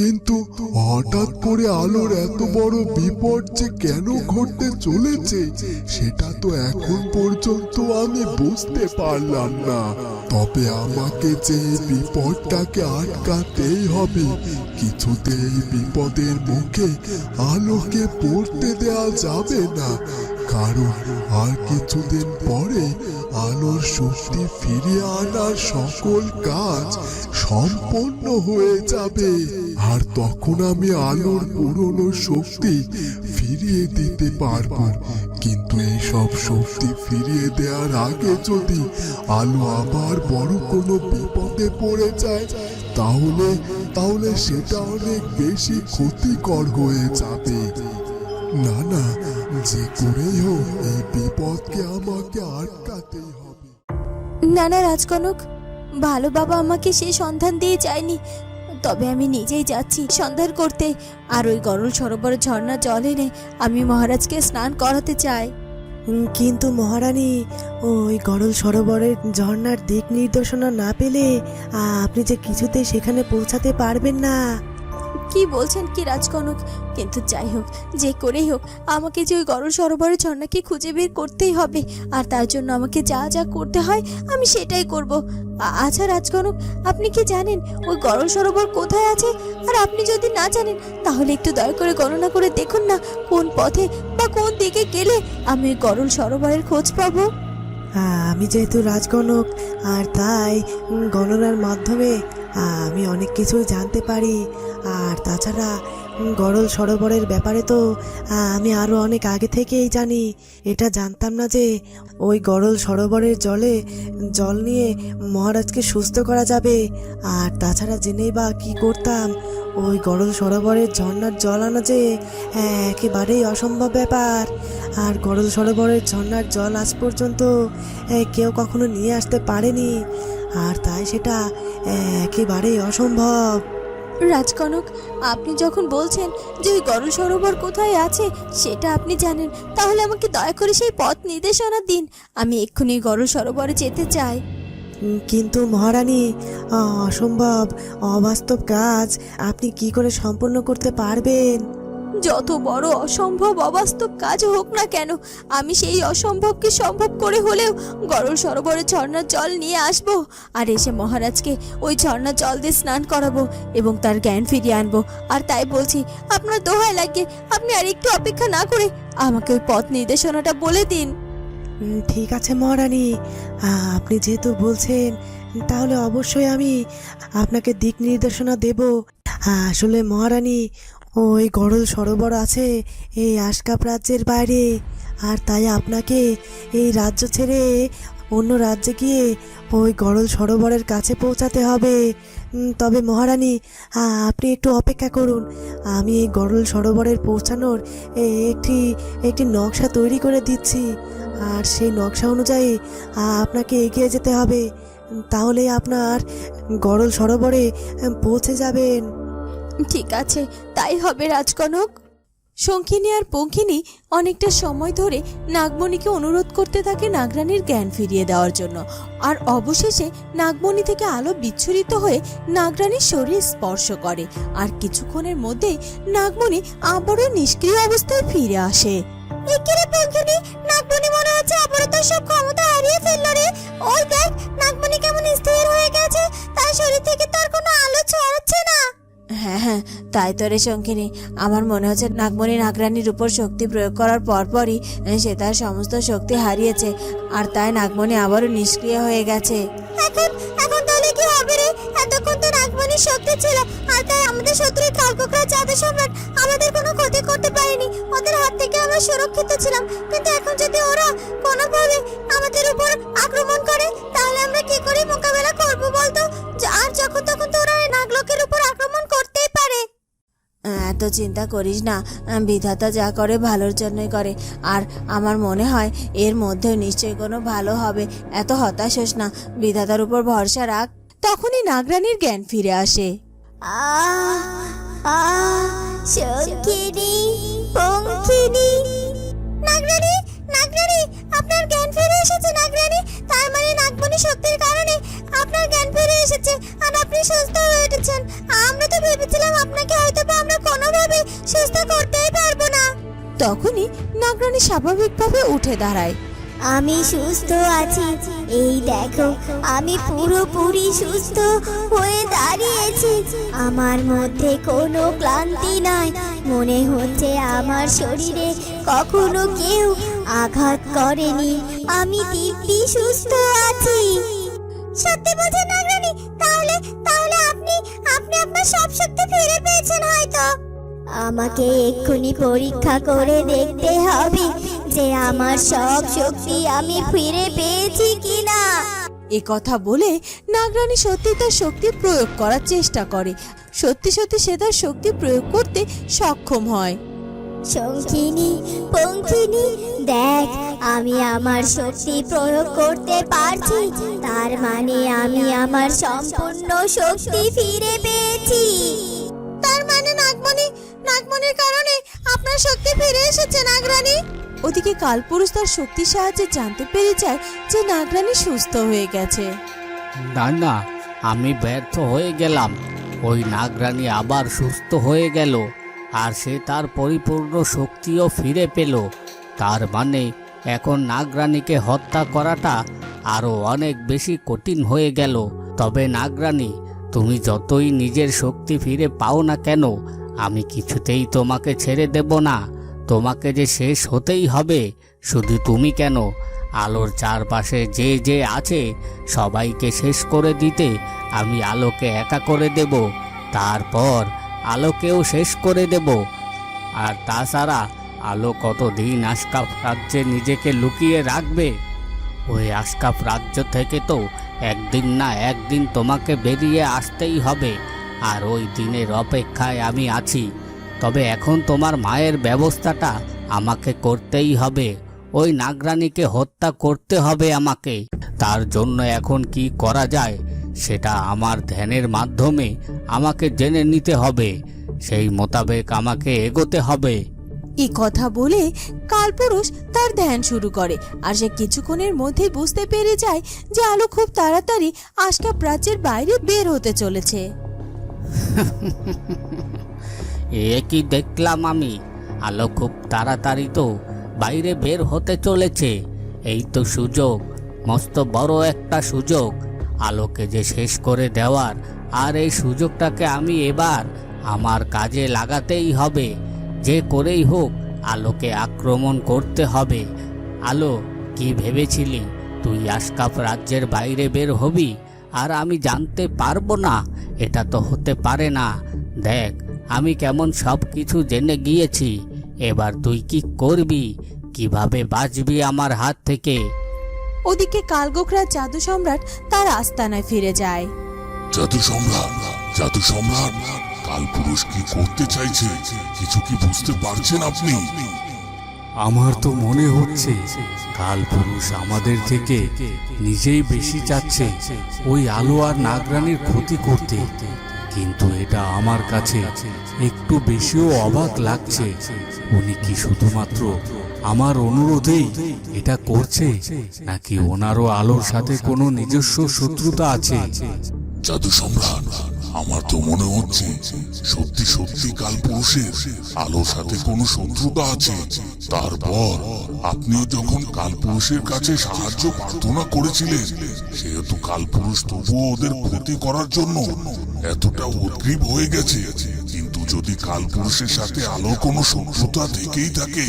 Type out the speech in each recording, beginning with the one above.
কিন্তু হঠাৎ করে আলোর এত বড় বিপদ যে কেন ঘটতে চলেছে, সেটা তো এখন পর্যন্ত আমি বুঝতে পারলাম না। তবে আমাকে যে বিপদটাকে আটকাতেই হবে, কিছুতে এই বিপদের মুখে আলোকে পড়তে দেওয়া যাবে না। কারণ আর কিছুদিন পরে আলোর শক্তি ফিরিয়ে আনার সকল কাজ সম্পন্ন হয়ে যাবে। আর তখন আমি আলোর পুরনো শক্তি ফিরিয়ে দিতে পারব। কিন্তু এই সব শক্তি ফিরিয়ে দেওয়ার আগে যদি আলো আবার বড় কোনো বিপদে পড়ে যায়, তাহলে তাহলে সেটা অনেক বেশি ক্ষতিকর হয়ে যাবে। না না, যে করেই হোক, এই বিপদকে আমাকে আটকাতেই হবে। না না, রাজকনক, ভালো বাবা আমাকে সেই সন্ধান দিয়ে যায়নি। তবে আমি নিজেই যাচ্ছি সন্ধান করতে। আর ওই গরল সরোবর ঝর্ণা জল এনে আমি মহারাজকে স্নান করাতে চাই। কিন্তু মহারানী, ওই গরল সরোবরের ঝর্ণার দিক নির্দেশনা না পেলে আপনি যে কিছুতে সেখানে পৌঁছাতে পারবেন না। কি বলছেন কি রাজকনক? কিন্তু যাই হোক, যে করেই হোক, আমাকে যে ওই গরল সরোবরের ঝর্ণাকে খুঁজে বের করতেই হবে, আর তার জন্য আমাকে যা যা করতে হয় আমি সেটাই করব। আচ্ছা রাজকনক, আপনি কি জানেন ওই গরল সরোবর কোথায় আছে? আর আপনি যদি না জানেন, তাহলে একটু দয়া করে গণনা করে দেখুন না কোন পথে বা কোন দিকে গেলে আমি ওই গরল সরোবরের খোঁজ পাবো। আমি যেহেতু রাজগণক আর তাই গণনার মাধ্যমে আমি অনেক কিছুই জানতে পারি। আর তাছাড়া গরল সরোবরের ব্যাপারে তো আমি আরও অনেক আগে থেকেই জানি। এটা জানতাম না যে ওই গরল সরোবরের জলে জল নিয়ে মহারাজকে সুস্থ করা যাবে। আর তাছাড়া জেনেই বা কী করতাম ওই গরল সরোবরের ঝর্ণার জল আনা যে হ্যাঁ, একেবারেই অসম্ভব ব্যাপার। আর গরল সরোবরের ঝর্ণার জল আজ পর্যন্ত কেউ কখনো নিয়ে আসতে পারেনি। আর তাই সেটা একেবারেই অসম্ভব। রাজকনক, আপনি যখন বলছেন যে ওই গরল সরোবর কোথায় আছে, সেটা আপনি জানেন। তাহলে আমাকে দয়া করে সেই পথ নির্দেশনা দিন। আমি এক্ষুনি গরু সরোবরে যেতে চাই। কিন্তু মহারানী অসম্ভব, অবাস্তব কাজ। আপনি কি করে সম্পন্ন করতে পারবেন? যত বড় অসম্ভব অবাস্তব কাজ হোক না কেন, আমি সেই অসম্ভবকে সম্ভব করে হলেও গরল সরোবরে ঝর্ণার জল নিয়ে আসব আর এসে মহারাজকে ওই ঝর্ণার জল দিয়ে স্নান করাবো এবং তার জ্ঞান ফিরিয়ে আনব। আর তাই বলছি, আপনার দোহায় লাগে আপনি আর একটু অপেক্ষা না করে আমাকে ওই পথ নির্দেশনাটা বলে দিন। ঠিক আছে মহারানী আপনি যেহেতু বলছেন, তাহলে অবশ্যই আমি আপনাকে দিক নির্দেশনা দেব। আসলে মহারানী ওই গরল সরোবর আছে, এই আশকাপ রাজ্যের বাইরে। আর তাই আপনাকে এই রাজ্য ছেড়ে অন্য রাজ্যে গিয়ে ওই গরল সরোবরের কাছে পৌঁছাতে হবে। তবে মহারানী আপনি একটু অপেক্ষা করুন। আমি এই গরল সরোবরের পৌঁছানোর একটি একটি নকশা তৈরি করে দিচ্ছি। আর সেই নকশা অনুযায়ী আপনাকে এগিয়ে যেতে হবে। তাহলে আপনার গরল সরোবরে পৌঁছে যাবেন। ঠিক আছে, তাই হবে রাজকনক। শঙ্খিনী আর পঙ্খিনী অনেকটা সময় ধরে নাগমণিকে অনুরোধ করতে থাকে নাগরানীর জ্ঞান ফিরিয়ে দেওয়ার জন্য। আর অবশেষে নাগমণি থেকে আলো বিচ্ছুরিত হয়ে নাগরানীর শরীর স্পর্শ করে। আর কিছুক্ষণের মধ্যেই নাগমণি আবারও নিষ্ক্রিয় অবস্থায় ফিরে আসে। একেরে পঙ্খিনী নাগমণি মনে হচ্ছে আবারও তার সব ক্ষমতা হারিয়ে ফেলল রে। ওই দেখ, নাগমণি কেমন স্থির হয়ে গেছে। তার শরীর থেকে তার কোনো আলো ছড়াচ্ছে না। হ্যাঁ হ্যাঁ তাই তো রে শঙ্কিনী আমার মনে হচ্ছে নাগমণি নাগরানির উপর শক্তি প্রয়োগ করার পরপরই সে তার সমস্ত শক্তি হারিয়েছে, আর তাই নাগমণি আবারও নিষ্ক্রিয় হয়ে গেছে। এখন এখন তাহলে কি হবে এতক্ষণ তো নাগমণির শক্তি ছিল, আর তাই আমাদের শত্রুর কালকোকরা জাদু সম্রাট আমাদের কোনো ক্ষতি করতে পারেনি। ওদের হাত থেকে আমরা সুরক্ষিত ছিলাম, কিন্তু এখন যদি ওরা কোনোভাবে আমাদের উপর আক্রমণ করে চিন্তা করিস না। বিধাতা যা করে ভালোর জন্যই করে। আর আমার মনে হয় এর মধ্যেও নিশ্চয়ই কোনো ভালো হবে। এত হতাশ হোস না। বিধাতার উপর ভরসা রাখ। তখনই নাগরানির জ্ঞান ফিরে আসে। আপনার মানে আপনার জ্ঞান ফিরে এসেছে। আর আপনি সুস্থ হয়ে উঠেছেন। আমরা তো ভেবেছিলাম আপনাকে তখনই নাগরানী স্বাভাবিকভাবে উঠে দাঁড়ায়। আমি সুস্থ আছি। এই দেখো আমি পুরোপুরি সুস্থ হয়ে দাঁড়িয়েছি। আমার মধ্যে কোনো ক্লান্তি নাই। মনে হচ্ছে আমার শরীরে কখনো কেউ আঘাত করেনি। আমি দিব্যি সুস্থ আছি। সত্যি বলছেন নাগরানী? তাহলে তাহলে আপনি আপনি আপনার সব শক্তি ফিরে পেয়েছেন হয়তো। আমাকে এক্ষুনি পরীক্ষা করে দেখতে হবে যে আমার সব শক্তি আমি ফিরে পেয়েছি কিনা। এ কথা বলে নাগরানী সত্যি তার শক্তি প্রয়োগ করার চেষ্টা করে। সত্যি সত্যি সে তার শক্তি প্রয়োগ করতে সক্ষম হয়। শঙ্খিনী পঙ্খিনী দেখ আমি আমার শক্তি প্রয়োগ করতে পারছি। তার মানে আমি আমার সম্পূর্ণ শক্তি ফিরে পেয়েছি। তার মানে নাগমণি নাগমণির কারণে আপনার শক্তি ফিরে এসেছে নাগরানী। ওদিকে কালপুরুষ তার শক্তির সাহায্যে জানতে পেরে যায় যে নাগরানী সুস্থ হয়ে গেছে। না না আমি ব্যর্থ হয়ে গেলাম। ওই নাগরানী আবার সুস্থ হয়ে গেল আর সে তার পরিপূর্ণ শক্তিও ফিরে পেল। তার মানে এখন নাগরানীকে হত্যা করাটা আরও অনেক বেশি কঠিন হয়ে গেল। তবে নাগরানী তুমি যতই নিজের শক্তি ফিরে পাও না কেন, আমি কিছুতেই তোমাকে ছেড়ে দেব না। তোমাকে যে শেষ হতেই হবে, শুধু তুমি কেন? আলোর চারপাশে যে যে আছে, সবাইকে শেষ করে দিতে আমি আলোকে একা করে দেব। তারপর আলোকেও শেষ করে দেব। আর তাছাড়া আলো কতদিন আশকাপ রাজ্যে নিজেকে লুকিয়ে রাখবে? ওই আশকাপ রাজ্য থেকে তো একদিন না একদিন তোমাকে বেরিয়ে আসতেই হবে, আর ওই দিনের অপেক্ষায় আমি আছি। তবে এখন তোমার মায়ের ব্যবস্থাটা আমাকে করতেই হবে। ওই নাগরানিকে হত্যা করতে হবে আমাকে। তার জন্য এখন কি করা যায়, সেটা আমার ধ্যানের মাধ্যমে আমাকে জেনে নিতে হবে। সেই মোতাবেক আমাকে এগোতে হবে। এই কথা বলে কালপুরুষ তার ধ্যান শুরু করে, আর সে কিছুক্ষণের মধ্যেই বুঝতে পেরে যায় যে আলো খুব তাড়াতাড়ি আশকা প্রাচ্যের বাইরে বের হতে চলেছে। এ কি দেখলাম আমি? আলো খুব তাড়াতাড়ি তো বাইরে বের হতে চলেছে। এই তো সুযোগ, মস্ত বড় একটা সুযোগ। আলোকে যে শেষ করে দেওয়ার, আর এই সুযোগটাকে আমি এবার আমার কাজে লাগাতেই হবে। যে করেই হোক আলোকে আক্রমণ করতে হবে। আলো কি ভেবেছিলি? তুই আশকাপ রাজ্যের বাইরে বের হবি? আর আমি জানতে পারব না এটা তো হতে পারে না। দেখ আমি কেমন সব কিছু জেনে গিয়েছি। এবার তুই কি করবি? কীভাবে বাঁচবি আমার হাত থেকে? ওদিকে কালগোখরা জাদু সম্রাট তার আস্তানায় ফিরে যায়। জাদু সম্রাট জাদু সম্রাট। কালপুরুষ কি করতে চাইছে? কিছু কি বুঝতে পারছেন আপনি? আমার তো মনে হচ্ছে কাল পুরুষ আমাদের থেকে নিজেই বেশি চাচ্ছে ওই আলো আর নাগরানির ক্ষতি করতে। কিন্তু এটা আমার কাছে একটু বেশিও অবাক লাগছে। উনি কি শুধুমাত্র আমার অনুরোধেই এটা করছে নাকি ওনারও আলোর সাথে কোনো নিজস্ব শত্রুতা আছে? জাদু সম্রাট আমার তো মনে হচ্ছে সত্যি সত্যি কালপুরুষের আলোর সাথে কোনো শত্রুতা আছে। তারপর আপনিও যখন কালপুরুষের কাছে সাহায্য প্রার্থনা করেছিলেন, সেহেতু কালপুরুষ তবুও ওদের ক্ষতি করার জন্য এতটা উদ্গ্রীব হয়ে গেছে। কিন্তু যদি কালপুরুষের সাথে আলোর কোনো শত্রুতা থেকেই থাকে,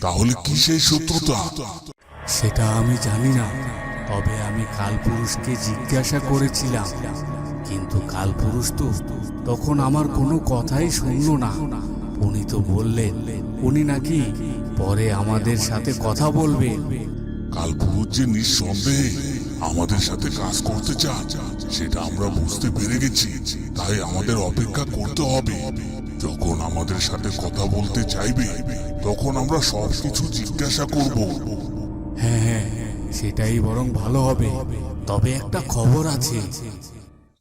তাহলে কি সেই শত্রুতা? সেটা আমি জানি না, তবে আমি কালপুরুষকে জিজ্ঞাসা করেছিলাম। কিন্তু কালপুরুষ তো তখন আমার কোনো কথাই শুনল না। উনি তো বললেন উনি নাকি পরে আমাদের সাথে কথা বলবেন কালপুরুষ যে নিঃসন্দেহে আমাদের সাথে কাজ করতে চান সেটা আমরা বুঝতে পেরে গেছি। তাই আমাদের অপেক্ষা করতে হবে। যখন আমাদের সাথে কথা বলতে চাইবে তখন আমরা সবকিছু জিজ্ঞাসা করব। হ্যাঁ হ্যাঁ সেটাই বরং ভালো হবে। তবে একটা খবর আছে।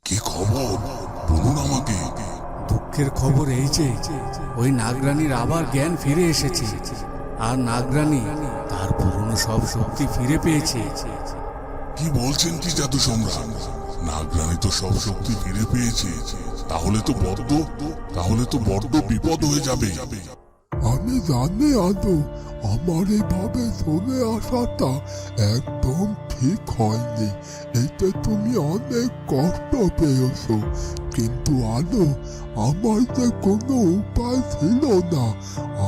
কি খবর? বলুন আমাকে। দুঃখের খবর এই যে ওই নাগরানীর আবার জ্ঞান ফিরে এসেছে। আর নাগরানী তার পুরনো সব শক্তি ফিরে পেয়েছে। কি বলছেন কি জাদু সম্রাট? নাগরানী তো সব শক্তি ফিরে পেয়েছে। তাহলে তো বড্ড তাহলে তো বড্ড বিপদ হয়ে যাবে। আমি জানি আদৌ আমার এইভাবে চলে আসাটা একদম ঠিক হয়নি এতে তুমি অনেক কষ্ট পেয়েছ। কিন্তু আলো, আমার যে কোনো উপায় ছিল না।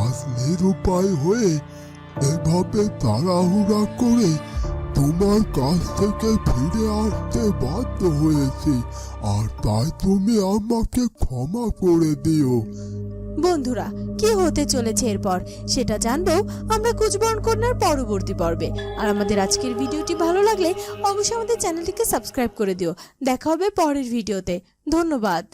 আজ নিরুপায় হয়ে এভাবে তাড়াহুড়া করে তোমার কাছ থেকে ফিরে আসতে বাধ্য হয়েছি। আর তাই তুমি আমাকে ক্ষমা করে দিও। বন্ধুরা, কি হতে চলেছে এরপর? সেটা জানব আমরা কুচবরণ কন্যার পরবর্তী পর্বে। আর আমাদের আজকের ভিডিওটি ভালো লাগলে অবশ্যই আমাদের চ্যানেলটিকে সাবস্ক্রাইব করে দিও। দেখা হবে পরের ভিডিওতে। ধন্যবাদ।